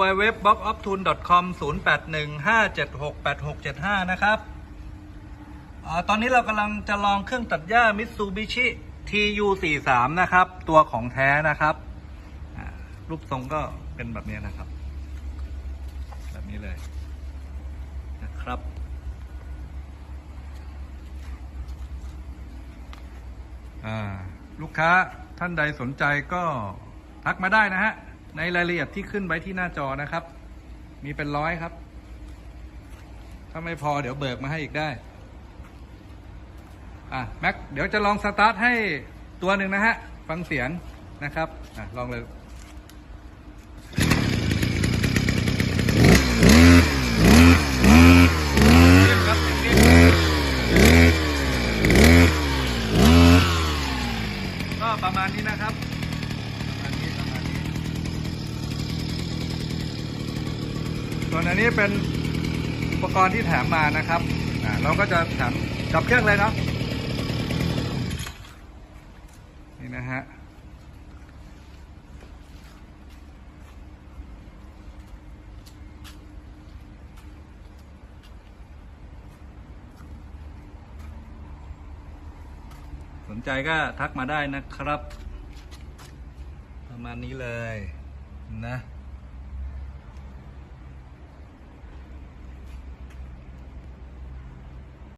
w w w b o x o f t u n c o m 0815768675 นะครับอตอนนี้เรากำลังจะลองเครื่องตัดหญ้า Mitsubishi TU43 นะครับ ตัวของแท้นะครับ รูปทรงก็เป็นแบบนี้นะครับ แบบนี้เลยนะครับลูกค้าท่านใดสนใจก็ทักมาได้นะฮะ ในรายละเอียดที่ขึ้นไว้ที่หน้าจอนะครับ มีเป็นร้อยครับ ถ้าไม่พอเดี๋ยวเบิกมาให้อีกได้ อะแม็กเดี๋ยวจะลองสตาร์ทให้ตัวหนึ่งนะฮะ ฟังเสียงนะครับอะลองเลยก็ประมาณนี้นะครับ ประมาณนี้ประมาณนี้ ส่วนอันนี้เป็นอุปกรณ์ที่แถมมานะครับอ่าเราก็จะแถมจับเครื่องเลยเนาะนี่นะฮะสนใจก็ทักมาได้นะครับ ประมาณนี้เลยนะ